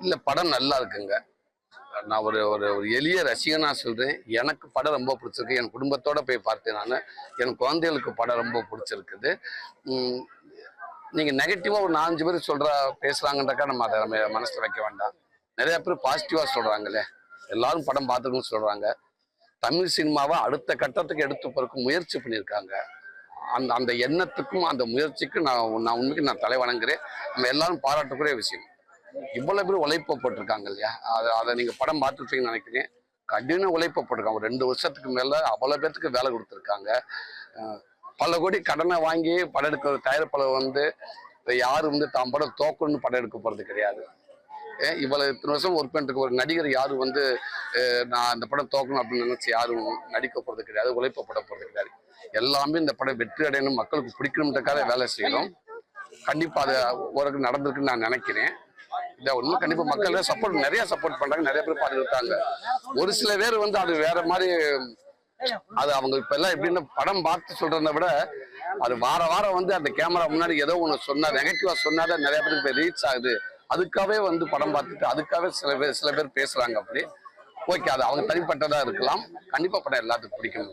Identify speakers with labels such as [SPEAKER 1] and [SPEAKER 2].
[SPEAKER 1] இல்ல படம் நல்லா இருக்குங்க. நான் ஒரு ஒரு ஒரு எளிய ரசிகனா சொல்றேன். எனக்கு படம் ரொம்ப பிடிச்சிருக்கு. என் குடும்பத்தோட போய் பார்த்தேன் நான். என் குழந்தைகளுக்கு படம் ரொம்ப பிடிச்சிருக்குது. நீங்க நெகட்டிவா ஒரு நாலஞ்சு பேர் சொல்ற பேசுறாங்கன்றக்கா நம்ம அதை நம்ம மனசுல வைக்க வேண்டாம். நிறைய பேர் பாசிட்டிவா சொல்றாங்களே. எல்லாரும் படம் பார்த்துக்கணும்னு சொல்றாங்க. தமிழ் சினிமாவை அடுத்த கட்டத்துக்கு எடுத்து போறதுக்கு முயற்சி பண்ணியிருக்காங்க. அந்த அந்த எண்ணத்துக்கும் அந்த முயற்சிக்கும் நான் நான் உண்மைக்கு நான் தலை வணங்குறேன். நம்ம எல்லாரும் பாராட்டக்கூடிய விஷயம். இவ்வளவு பேர் உழைப்பு போட்டிருக்காங்க இல்லையா? அதை அதை நீங்க படம் பார்த்துருப்பீங்கன்னு நினைக்கிறேன். கடின உழைப்பு போட்டிருக்காங்க. ஒரு ரெண்டு வருஷத்துக்கு மேல அவ்வளோ பேர்த்துக்கு வேலை கொடுத்துருக்காங்க. பல கோடி கடனை வாங்கி படம் எடுக்கிற தயாரிப்பாளர் வந்து இப்ப யாரும் வந்து தான் படம் தோக்கணும்னு படம் எடுக்க போறது கிடையாது. ஏன் இவ்வளவு இத்தனை வருஷம் ஒர்க் பண்ணிட்டு ஒரு நடிகர் யாரும் வந்து நான் இந்த படம் தோக்கணும் அப்படின்னு நினைச்சு யாரும் நடிக்க போறது கிடையாது. உழைப்பப்பட போறது கிடையாது. எல்லாமே இந்த படம் வெற்றி அடையணும் மக்களுக்கு பிடிக்கணுன்றக்காக வேலை செய்யணும் கண்டிப்பா அது ஒரு நடந்திருக்குன்னு நான் நினைக்கிறேன். இல்ல ஒன்றும் கண்டிப்பா மக்கள் சப்போர்ட் நிறைய சப்போர்ட் பண்றாங்க நிறைய பேர் பார்த்துட்டு ஒரு சில பேர் வந்து அது வேற மாதிரி அது அவங்க இப்ப எல்லாம் எப்படின்னா படம் பார்த்து சொல்றதை விட அது வார வாரம் வந்து அந்த கேமரா முன்னாடி ஏதோ ஒன்று சொன்னா நெகட்டிவா சொன்னாத நிறைய பேருக்கு போய் ரீச் ஆகுது. அதுக்காகவே வந்து படம் பார்த்துட்டு அதுக்காகவே சில பேர் சில பேர் பேசுறாங்க அப்படி. ஓகே அது அவங்க தனிப்பட்டதா இருக்கலாம். கண்டிப்பா படம் எல்லாத்துக்கும் பிடிக்கும்.